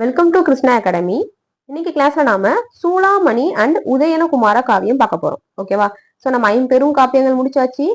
Welcome to Krishna academy இன்னைக்கு கிளாஸ்ல நாம சூளாமணி அண்ட் உதயனகுமார காவியம் பார்க்க போறோம். ஓகேவா ஸோ நம்ம ஐம்பெரும் காப்பியங்கள் முடிச்சாச்சு.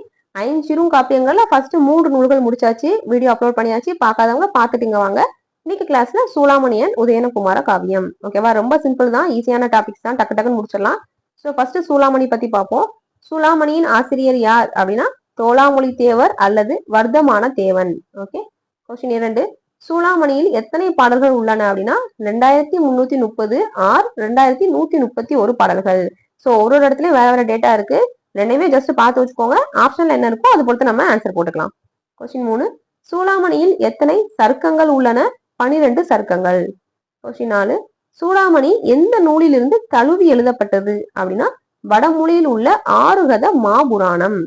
ஐஞ்சிரும் காப்பியங்கள்ல ஃபர்ஸ்ட் மூன்று நூல்கள் முடிச்சாச்சு. வீடியோ அப்லோட் பண்ணியாச்சு. பார்க்காதவங்க பார்த்துட்டுங்க வாங்க. இன்னைக்கு கிளாஸ்ல சூளாமணி அண்ட் உதயனகுமார காவியம். ஓகேவா ரொம்ப சிம்பிள் தான். ஈஸியான டாபிக்ஸ் தான். டக்கு டக்குன்னு முடிச்சிடலாம். ஸோ ஃபர்ஸ்ட் சூளாமணி பத்தி பார்ப்போம். சூளாமணியின் ஆசிரியர் யார் அப்படின்னா தோளாமொழி தேவர் அல்லது வர்த்தமான தேவன். ஓகே கொஸ்டின் இரண்டு. சூளாமணியில் எத்தனை பாடல்கள் உள்ளன அப்படின்னா ரெண்டாயிரத்தி முன்னூத்தி முப்பது ஆர் ரெண்டாயிரத்தி நூத்தி முப்பத்தி ஒரு பாடல்கள். ஸோ ஒரு ஒரு இடத்துலயும் வேற வேற டேட்டா இருக்கு. ரெண்டுமே ஜஸ்ட் பார்த்து வச்சுக்கோங்க. ஆப்ஷன்ல என்ன இருக்கோ அதை பொறுத்து நம்ம ஆன்சர் போட்டுக்கலாம். கொஸ்டின் மூணு. சூளாமணியில் எத்தனை சர்க்கங்கள் உள்ளன? பனிரெண்டு சர்க்கங்கள். கொஸ்டின் நாலு. சூளாமணி எந்த நூலிலிருந்து தழுவி எழுதப்பட்டது அப்படின்னா வடமொழியில் உள்ள ஆறுகத மாபுராணம்.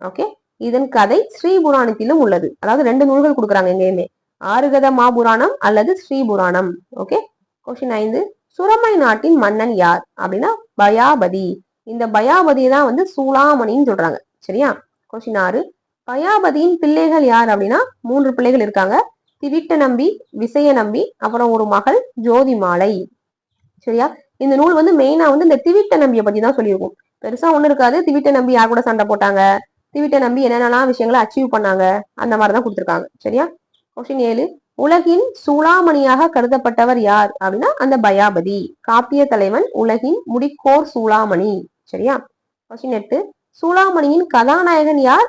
ஓகே இதன் கதை ஸ்ரீபுராணத்திலும் உள்ளது. அதாவது ரெண்டு நூல்கள் கொடுக்குறாங்க எங்கேயுமே. ஆறுகத மாபுராணம் அல்லது ஸ்ரீபுராணம். ஓகே கொஸ்டின் ஐந்து. சுரமை நாட்டின் மன்னன் யார்? அப்படின்னா பயாபதி. இந்த பயாபதி தான் வந்து சூளாமணின்னு சொல்றாங்க. சரியா? கொஸ்டின் ஆறு. பயாபதியின் பிள்ளைகள் யார் அப்படின்னா மூன்று பிள்ளைகள் இருக்காங்க. திவிட்ட நம்பி விசய நம்பி அப்புறம் ஒரு மகள் ஜோதி மாலை சரியா? இந்த நூல் வந்து மெயினா வந்து இந்த திவிட்ட நம்பியை பத்தி தான் சொல்லியிருக்கும். பெருசா ஒண்ணு இருக்காது. திவிட்ட நம்பி யார் கூட சண்டை போட்டாங்க? திவிட்ட நம்பி என்னென்னலாம் விஷயங்களை அச்சீவ் பண்ணாங்க? அந்த மாதிரி தான் கொடுத்துருக்காங்க. சரியா? கொஸ்டின் ஏழு உலகின் சூளாமணியாக கருதப்பட்டவர் யார் அப்படின்னா அந்த பயாபதி. காப்பிய தலைவன் உலகின் முடிக்கோர் சூளாமணி. சரியா? கொஸ்டின் எட்டு சூளாமணியின் கதாநாயகன் யார்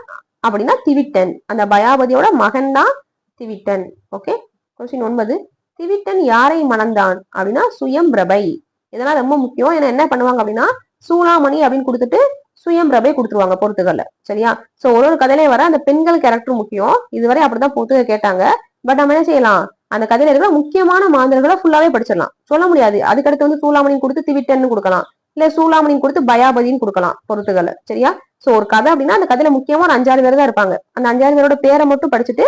அப்படின்னா திவிட்டன். அந்த பயாபதியோட மகன் தான் திவிட்டன். ஓகே கொஸ்டின் ஒன்பது திவிட்டன் யாரை மணந்தான் அப்படின்னா சுயம் பிரபை இதெல்லாம் ரொம்ப முக்கியம். ஏன்னா என்ன பண்ணுவாங்க அப்படின்னா சூளாமணி அப்படின்னு கொடுத்துட்டு சுயம்பிரபை கொடுத்துருவாங்க பொறுத்துக்கல்ல சரியா? சோ ஒரு ஒரு கதையிலே வர அந்த பெண்கள் கேரக்டர் முக்கியம். இதுவரை அப்படிதான் பொறுத்துக்க கேட்டாங்க. பட் நம்ம என்ன செய்யலாம்? அந்த கதையில இருக்கிற முக்கியமான மாந்தர்களை ஃபுல்லாவே படிச்சிடலாம். சொல்ல முடியாது. அதுக்கடுத்து வந்து சூலாமணியும் கொடுத்து திவிட்டன்னு கொடுக்கலாம். இல்ல சூலாமணியும் கொடுத்து பயாபதின்னு கொடுக்கலாம். பொறுத்துக்கல்ல சரியா? சோ ஒரு கதை அப்படின்னா அந்த கதையில முக்கியமா ஒரு அஞ்சாறு பேர் தான் இருப்பாங்க. அந்த அஞ்சாறு பேரோட பேரை மட்டும் படிச்சுட்டு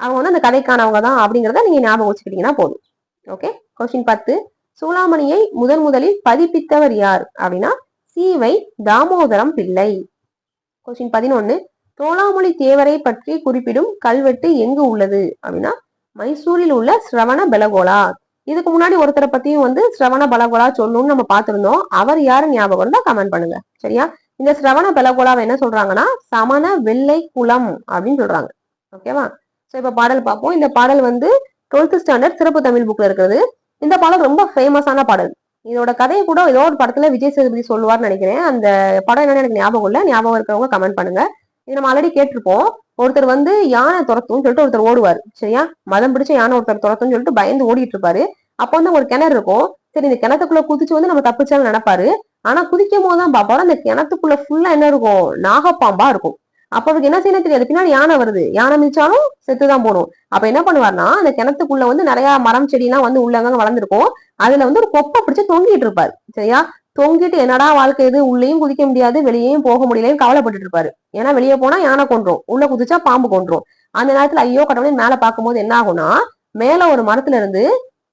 அவங்க வந்து அந்த கதைக்கானவங்க தான் அப்படிங்கிறத நீங்க ஞாபகம் வச்சுக்கிட்டீங்கன்னா போதும். ஓகே கொஸ்டின் பத்து. சூளாமணியை முதன் முதலில் பதிப்பித்தவர் யார்? அப்படின்னா சீவை தாமோதரம் பிள்ளை. கொஸ்டின் பதினொன்னு. தோளாமொழி தேவரை பற்றி குறிப்பிடும் கல்வெட்டு எங்கு உள்ளது? அப்படின்னா மைசூரில் உள்ள ஸ்ரவண பெலகோலா. இதுக்கு முன்னாடி ஒருத்தரை பத்தியும் வந்து ஸ்ரவண பலகோலா சொல்லணும்னு நம்ம பார்த்திருந்தோம். அவர் யாரு ஞாபகம் இருந்தா கமெண்ட் பண்ணுங்க. சரியா? இந்த ஸ்ரவண பெலகோலாவை என்ன சொல்றாங்கன்னா சமண வெள்ளை குளம் அப்படின்னு சொல்றாங்க. ஓகேவா சோ இப்ப பாடல் பார்ப்போம். இந்த பாடல் வந்து டுவெல்த் ஸ்டாண்டர்ட் சிறப்பு தமிழ் புக்ல இருக்கிறது. இந்த பாடல் ரொம்ப ஃபேமஸான பாடல். இதோட கதையை கூட ஏதோ ஒரு படத்துல விஜய் சேதுபதி சொல்லுவார்னு நினைக்கிறேன். அந்த படம் என்னன்னு எனக்கு ஞாபகம் இல்லை. ஞாபகம் இருக்கிறவங்க கமெண்ட் பண்ணுங்க. இது நம்ம ஆல்ரெடி கேட்டிருப்போம். ஒருத்தர் வந்து யானை துரத்தும் சொல்லிட்டு ஒருத்தர் ஓடுவார். சரியா? மதம் பிடிச்ச யானை ஒருத்தர் துரத்தும் சொல்லிட்டு பயந்து ஓடிட்டு இருப்பாரு. அப்போ வந்து ஒரு கிணறு இருக்கும். சரி இந்த கிணத்துக்குள்ள குதிச்சு வந்து நம்ம தப்பிச்சாலும் நினைப்பாரு. ஆனா குதிக்கும் போதுதான் பாப்பாரு. அந்த கிணத்துக்குள்ள ஃபுல்லா என்ன இருக்கும்? நாகப்பாம்பா இருக்கும். அப்ப அவருக்கு என்ன செய்யணும் தெரியாது. பின்னாடி யானை வருது. யானை மிதிச்சாலும் செத்துதான் போகணும் அப்ப என்ன பண்ணுவார்னா அந்த கிணத்துக்குள்ள வந்து நிறைய மரம் செடி எல்லாம் வந்து உள்ளங்க வளர்ந்துருக்கும். அதுல வந்து ஒரு கொப்பை பிடிச்சு தொங்கிட்டு இருப்பாரு. சரியா? தொங்கிட்டு என்னடா வாழ்க்கை இது? உள்ளேயும் குதிக்க முடியாது வெளியேயும் போக முடியலையும் கவலைப்பட்டு இருப்பாரு. ஏன்னா வெளியே போனா யானை கொன்றும். உள்ள குதிச்சா பாம்பு கொன்றும். அந்த நேரத்துல ஐயோ கடவுளே மேல பார்க்கும்போது என்ன ஆகும்னா மேல ஒரு மரத்துல இருந்து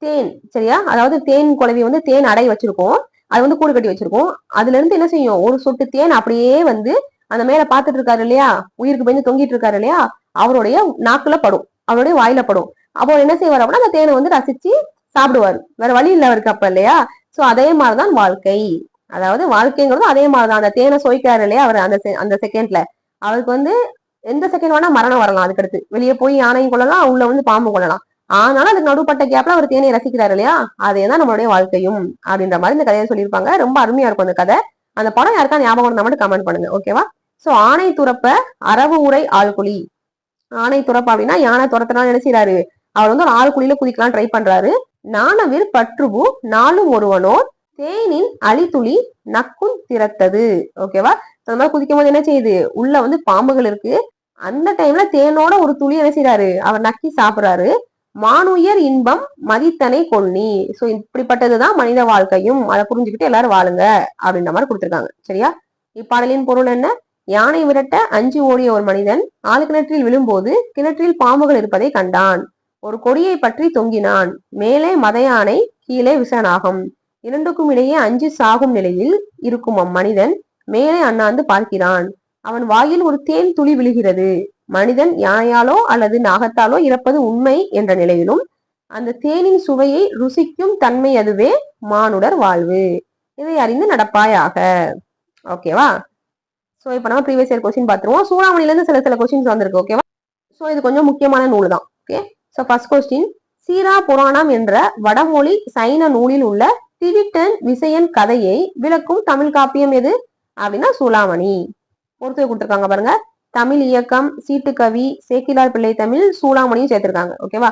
தேன் சரியா? அதாவது தேன் குழவி வந்து தேன் அடை வச்சிருக்கோம். அது வந்து கூடு கட்டி வச்சிருக்கோம். அதுல இருந்து என்ன செய்யும்? ஒரு சொட்டு தேன் அப்படியே வந்து அந்த மேல பாத்துட்டு இருக்காரு இல்லையா? உயிருக்கு பயந்து தொங்கிட்டு இருக்காரு இல்லையா? அவருடைய நாக்குல படும். அவருடைய வாயில படும். அப்போ என்ன செய்வார் அப்படின்னா அந்த தேனை வந்து ரசிச்சு சாப்பிடுவாரு. வேற வழி இல்ல அவருக்கு அப்ப இல்லையா? சோ அதே மாதிரிதான் வாழ்க்கை. அதாவது வாழ்க்கைங்கிறது அதே மாதிரிதான். அந்த தேனை சுவைக்கிறாரு இல்லையா? அவர் அந்த அந்த செகண்ட்ல அவருக்கு வந்து எந்த செகண்ட் வேணா மரணம் வரலாம் அதுக்கடுத்து. வெளியே போய் யானையும் கொள்ளலாம் உள்ள வந்து பாம்பு கொள்ளலாம் ஆனாலும் அதுக்கு நடுப்பட்ட கேப்ல அவர் தேனை ரசிக்கிறாரு இல்லையா? அதே தான் நம்மளுடைய வாழ்க்கையும் அப்படின்ற மாதிரி இந்த கதையை சொல்லியிருப்பாங்க. ரொம்ப அருமையா இருக்கும் அந்த கதை. அந்த படம் யாருக்கா ஞாபகம் இருந்தா மட்டும் கமெண்ட் பண்ணுங்க. ஓகேவா சோ ஆணை துறப்ப அரவு உரை ஆள்குழி ஆணை துறப்ப அப்படின்னா யானை துரத்தினாலும் என்ன செய்யறாரு அவர் வந்து ஒரு ஆள்குழியில குதிக்கலாம் ட்ரை பண்றாரு. நாணவிர் பற்றுபு நாளும் ஒருவனோர் தேனின் அழித்துளி நக்கும் திறத்தது. ஓகேவா அந்த மாதிரி குதிக்கும் போது என்ன செய்யுது? உள்ள வந்து பாம்புகள் இருக்கு. அந்த டைம்ல தேனோட ஒரு துளி என்ன செய்யறாரு அவர் நக்கி சாப்பிடுறாரு. மானுயர் இன்பம் மதித்தனை கொன்னி. சோ இப்படிப்பட்டதுதான் மனித வாழ்க்கையும். அதை புரிஞ்சுக்கிட்டு எல்லாரும் வாழுங்க அப்படின்ற மாதிரி கொடுத்துருக்காங்க. சரியா? இப்பாடலின் பொருள் என்ன? யானை விரட்ட அஞ்சு ஓடிய ஒரு மனிதன் ஆழ்கிணற்றில் விழும்போது கிணற்றில் பாம்புகள் இருப்பதை கண்டான். ஒரு கொடியை பற்றி தொங்கினான். மேலே மதையானை கீழே விசனாகும். இரண்டுக்கும் இடையே அஞ்சு சாகும் நிலையில் இருக்கும் அம்மனிதன் மேலே அண்ணாந்து பார்க்கிறான். அவன் வாயில் ஒரு தேன் துளி விழுகிறது. மனிதன் யானையாலோ அல்லது நாகத்தாலோ இறப்பது உண்மை என்ற நிலையிலும் அந்த தேனின் சுவையை ருசிக்கும் தன்மை அதுவே மானுடர் வாழ்வு. இதை அறிந்து நடப்பாயாக. ஓகேவா? ஸோ இப்போ நம்ம ப்ரீவியஸ் இயர் கொஸ்டின் பார்த்துருவோம். சூடாமணிலேருந்து சில சில கொஸ்டின்ஸ் வந்திருக்கு ஓகேவா ஸோ இது கொஞ்சம் முக்கியமான நூல் தான் ஓகே ஸோ ஃபர்ஸ்ட் கொஸ்டின் சீரா புராணம் என்ற வடமொழி சைன நூலில் உள்ள திவிட்டன் விசயன் கதையை விளக்கும் தமிழ் காப்பியம் எது? அப்படின்னா சூளாமணி பொறுத்து கொடுத்துருக்காங்க பாருங்க. தமிழ் இயக்கம் சீட்டுக்கவி சேக்கிலார் பிள்ளை தமிழ் சூளாமணியும் சேர்த்திருக்காங்க ஓகேவா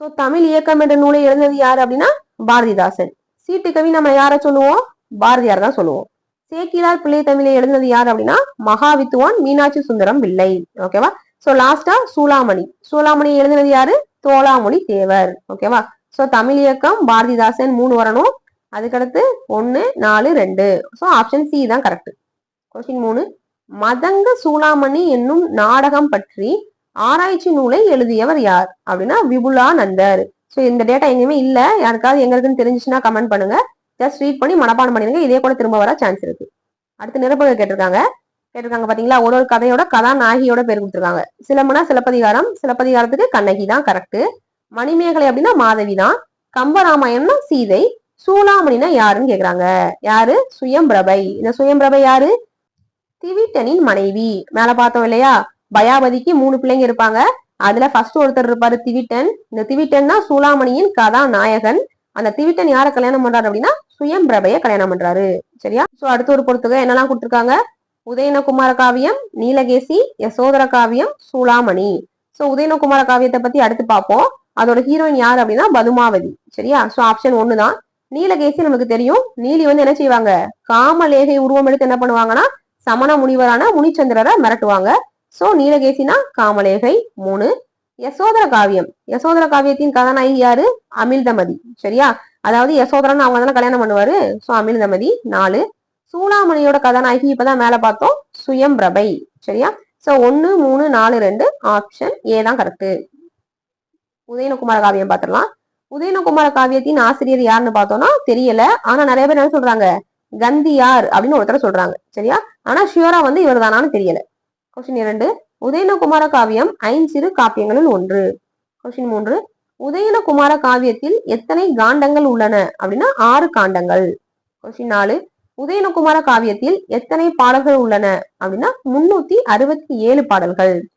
ஸோ தமிழ் இயக்கம் என்ற நூலை எழுந்தது யார் அப்படின்னா? பாரதிதாசன். சீட்டுக்கவி நம்ம யாரை சொல்லுவோம்? பாரதியார் தான் சொல்லுவோம். சேக்கிலார் பிள்ளை தமிழை எழுந்தது யார் அப்படின்னா மகாவித்துவான் மீனாட்சி சுந்தரம் பிள்ளை. ஓகேவா சோ லாஸ்டா சூளாமணி சூளாமணி எழுதினது யாரு? தோளாமொழி தேவர். ஓகேவா சோ தமிழ் இயக்கம் பாரதிதாசன் மூணு வரணும். அதுக்கடுத்து ஒன்னு நாலு ரெண்டு. ஸோ ஆப்ஷன் சி தான் கரெக்ட் கொஸ்டின் மூணு. மதங்க சூளாமணி என்னும் நாடகம் பற்றி ஆராய்ச்சி நூலை எழுதியவர் யார்? அப்படின்னா விபுலா நந்தர் ஸோ இந்த டேட்டா எங்கேயுமே இல்ல. யாருக்காவது எங்க இருக்குன்னு தெரிஞ்சுச்சுன்னா கமெண்ட் பண்ணுங்க. ஜஸ்ட் ரீட் பண்ணி மனப்பாடம் பண்ணிருங்க இதே கூட திரும்ப வர சான்ஸ் இருக்கு. அடுத்து நிரப்புகள் கேட்டிருக்காங்க. கேட்டிருக்காங்க பாத்தீங்களா? ஒரு ஒரு கதையோட கதாநாயகியோட பேர் கொடுத்துருக்காங்க. சிலம்புனா சிலப்பதிகாரம். சிலப்பதிகாரத்துக்கு கண்ணகி தான் கரெக்ட் மணிமேகலை அப்படின்னா மாதவி தான். கம்பராமாயணம்னா சீதை. சூளாமணினா யாருன்னு கேக்குறாங்க. யாரு? சுயம்பிரபை. இந்த சுயம்பிரபை யாரு? திவிட்டனின் மனைவி. மேல பார்த்தோம் இல்லையா? பயாபதிக்கு மூணு பிள்ளைங்க இருப்பாங்க. அதுல ஃபர்ஸ்ட் ஒருத்தர் இருப்பாரு திவிட்டன். இந்த திவிட்டன் தான் சூளாமணியின் கதாநாயகன். அந்த திவிட்டன் யார கல்யாணம் பண்றாரு அப்படின்னா சுயம்பிரபைய கல்யாணம் பண்றாரு. சரியா? சோ அடுத்த ஒரு பொறுத்துக. என்னெல்லாம் கொடுத்துருக்காங்க? உதயனகுமார காவியம் நீலகேசி யசோதர காவியம் சூளாமணி. சோ உதயனகுமார காவியத்தை பத்தி அடுத்து பார்ப்போம். அதோட ஹீரோயின் யார் அப்படின்னா பதுமாவதி. சரியா? சோ ஆப்ஷன் ஒன்னு தான். நீலகேசி நமக்கு தெரியும். நீலி வந்து என்ன செய்வாங்க? காமலேகை உருவம் எடுத்து என்ன பண்ணுவாங்கன்னா சமண முனிவரான முனிச்சந்திரரை மிரட்டுவாங்க. சோ நீலகேசினா காமலேகை. மூணு யசோதர காவியம். யசோதர காவியத்தின் கதாநாயகி யாரு? அமிர்தமதி. சரியா? அதாவது யசோதரன் அவங்க தானே கல்யாணம் பண்ணுவாரு? ஸோ அமிழ்தமதி நாலு. சூளாமணியோட கதாநாயகி இப்பதான் மேல பார்த்தோம். சுயம் பிரபை சரியா? சோ ஒன்னு மூணு நாலு ரெண்டு ஆப்ஷன் ஏ தான் கரெக்ட் உதயனகுமார காவியம் பார்த்துடலாம். உதயனகுமார காவியத்தின் ஆசிரியர் யாருன்னு பார்த்தோம்னா தெரியல. ஆனா நிறைய பேர் என்ன சொல்றாங்க? கந்தியார் அப்படின்னு ஒருத்தர் சொல்றாங்க. சரியா? ஆனா ஷியோரா வந்து இவர் தானான்னு தெரியல. கொஸ்டின் இரண்டு. உதயனகுமார காவியம் ஐந்து சிறு காப்பியங்களில் ஒன்று. கொஸ்டின் மூன்று. உதயனகுமார காவியத்தில் எத்தனை காண்டங்கள் உள்ளன? அப்படின்னா ஆறு காண்டங்கள். கொஸ்டின் நாலு. உதயனகுமார காவியத்தில் எத்தனை பாடல்கள் உள்ளன? அப்படின்னா முன்னூத்தி அறுபத்தி ஏழு பாடல்கள்.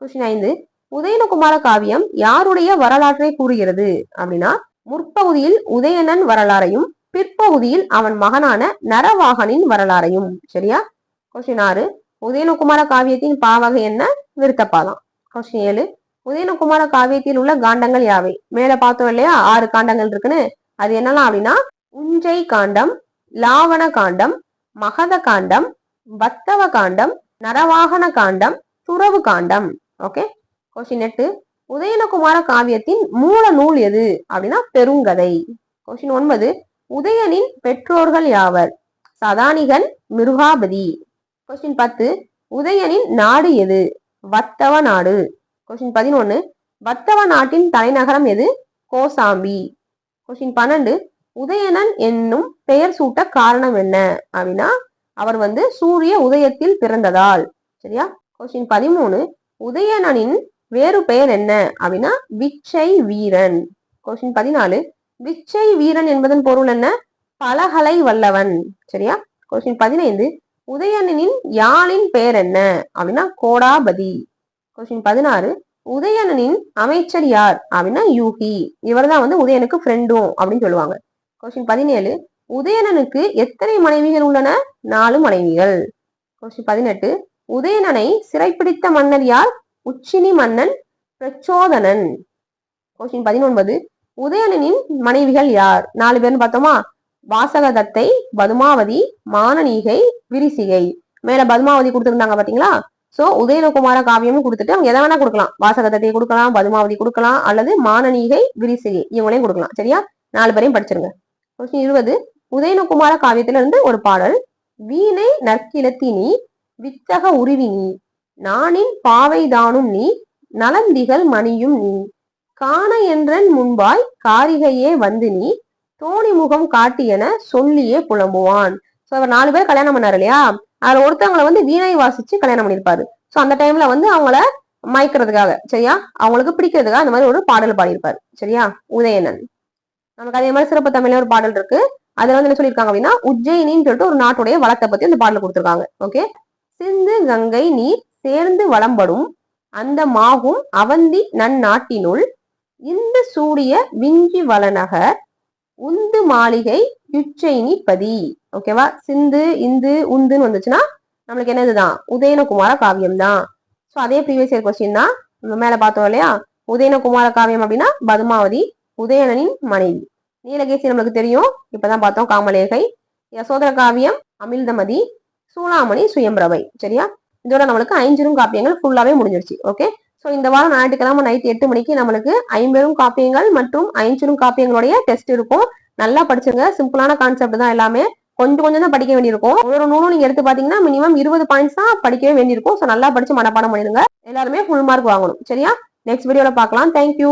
கொஸ்டின் ஐந்து. உதயனகுமார காவியம் யாருடைய வரலாற்றை கூறுகிறது? அப்படின்னா முற்பகுதியில் உதயணன் வரலாறையும் பிற்பகுதியில் அவன் மகனான நரவாகனின் வரலாறையும். சரியா? கொஸ்டின் ஆறு. உதயனகுமார காவியத்தின் பாவகை என்ன? விருத்தப்பாதான். கொஸ்டின் ஏழு. உதயனகுமார காவியத்தில் உள்ள காண்டங்கள் யாவை? மேல பார்த்தோம் இல்லையா? ஆறு காண்டங்கள் இருக்குன்னு. அது என்னலாம் அப்படின்னா உஞ்சை காண்டம் லாவண காண்டம் மகத காண்டம் வத்தவ காண்டம் நரவாகன காண்டம் துறவு காண்டம். ஓகே கொஸ்டின் எட்டு. உதயனகுமார காவியத்தின் மூல நூல் எது? அப்படின்னா பெருங்கதை. கொஸ்டின் ஒன்பது. உதயனின் பெற்றோர்கள் யாவர்? சதானிகன் மிருகாபதி. கொஸ்டின் பத்து. உதயனின் நாடு எது? வத்தவ நாடு. கொஸ்டின் பதினொன்று வத்தவ நாட்டின் தலைநகரம் எது? கோசாம்பி. கொஸ்டின் பன்னெண்டு. உதயணன் என்னும் பெயர் சூட்ட காரணம் என்ன? அப்படின்னா அவர் வந்து சூரிய உதயத்தில் பிறந்ததால். சரியா? கொஸ்டின் பதிமூணு. உதயணனின் வேறு பெயர் என்ன? அப்படின்னா விச்சை வீரன். கொஸ்டின் பதினாலு. விச்சை வீரன் என்பதன் பொருள் என்ன? பலகலை வல்லவன். சரியா? கொஸ்டின் பதினைந்து. உதயணனின் யாழின் பெயர் என்ன? அப்படின்னா கோடாபதி. கொஸ்டின் பதினாறு உதயணனின் அமைச்சர் யார்? அப்படின்னா யூகி. இவர் தான் வந்து உதயனுக்கு ஃப்ரெண்டும் அப்படின்னு சொல்லுவாங்க. கொஸ்டின் பதினேழு உதயணனுக்கு எத்தனை மனைவிகள் உள்ளன? நாலு மனைவிகள். கொஸ்டின் பதினெட்டு உதயணனை சிறைப்பிடித்த மன்னர் யார்? உச்சினி மன்னன் பிரச்சோதனன். கொஸ்டின் பதினொன்பது உதயணனின் மனைவிகள் யார்? நாலு பேர்னு பார்த்தோமா? வாசகதத்தை பதுமாவதி மானனீகை விரிசிகை. மேல பதுமாவதி கொடுத்திருந்தாங்க பாத்தீங்களா சோ உதயகுமார காவியமும் கொடுத்துட்டு அவங்க எதை வேணா கொடுக்கலாம். வாசகதத்தை கொடுக்கலாம் பதுமாவதி கொடுக்கலாம் அல்லது மானனீகை விரிசிகை இவங்களையும் கொடுக்கலாம். சரியா? நாலு பேரையும் படிச்சிருங்க. கொஸ்டின் இருபது. உதயனகுமார காவியத்துல இருந்து ஒரு பாடல். வீணை நற்கிழத்தினி வித்தக உருவினி நானின் பாவைதானும் நீ நலந்திகள் மணியும் நீ காண என்றன் முன்பாய் காரிகையே வந்து நீ தோணி முகம் காட்டியன சொல்லியே புலம்புவான். சோ அவர் நாலு பேர் கல்யாணம் பண்ணாரு இல்லையா? அதுல ஒருத்தவங்களை வந்து வீணை வாசிச்சு கல்யாணம் பண்ணியிருப்பாரு. சோ அந்த டைம்ல வந்து அவங்கள மயக்கிறதுக்காக சரியா? அவங்களுக்கு பிடிக்கிறதுக்காக அந்த மாதிரி ஒரு பாடல் பாடியிருப்பாரு. சரியா? உதயணன். நமக்கு அதே மாதிரி சிறப்பு தமிழ்ல ஒரு பாடல் இருக்கு. அதுல வந்து என்ன சொல்லியிருக்காங்க அப்படின்னா உஜ்ஜயினின்னு சொல்லிட்டு ஒரு நாட்டுடைய வளத்தை பத்தி அந்த பாடல் கொடுத்துருக்காங்க. ஓகே சிந்து கங்கை நீர் சேர்ந்து வளம்படும் அந்த மாகும் அவந்தி நன்னாட்டினுள் இந்த சூடிய விஞ்சி வளநகர் உந்து மாளிகை யுச்சைனி பதி ஓகேவா? சிந்து இந்து உந்துன்னு வந்துச்சுன்னா நம்மளுக்கு என்னதுதான் உதயனகுமார காவியம் தான் ஸோ அதே ப்ரீவியஸ் இயர் கொஸ்டின் தான். நம்ம மேல பார்த்தோம் இல்லையா? உதயனகுமார காவியம் அப்படின்னா பதுமாவதி உதயணனின் மனைவி. நீலகேசி நம்மளுக்கு தெரியும். இப்பதான் பார்த்தோம் காமலேகை. யசோதர காவியம் அமிழ்தமதி சூளாமணி சுயம்பிரபை. சரியா? இதோட நம்மளுக்கு ஐஞ்சிரும் காப்பியங்கள் ஃபுல்லாவே முடிஞ்சிருச்சு. ஓகே? ஸோ இந்த வாரம் ஞாயிற்றுக்கிழமை நைட் எட்டு மணிக்கு நம்மளுக்கு ஐம்பெரும் காப்பியங்கள் மற்றும் ஐஞ்சிரும் காப்பியங்களுடைய டெஸ்ட் இருக்கும். நல்லா படிச்சுங்க. சிம்பிளான கான்செப்ட் தான் எல்லாமே. கொஞ்சம் கொஞ்சம் தான் படிக்க வேண்டியிருக்கும். ஒரு நூலும் நீங்க எடுத்து பாத்தீங்கன்னா மினிமம் இருபது பாயிண்ட்ஸ் தான் படிக்கவே வேண்டியிருக்கும். ஸோ நல்லா படிச்சு மனப்பாடம் பண்ணிடுங்க. எல்லாருமே ஃபுல் மார்க் வாங்கணும். சரியா? நெக்ஸ்ட் வீடியோல பார்க்கலாம் தேங்க்யூ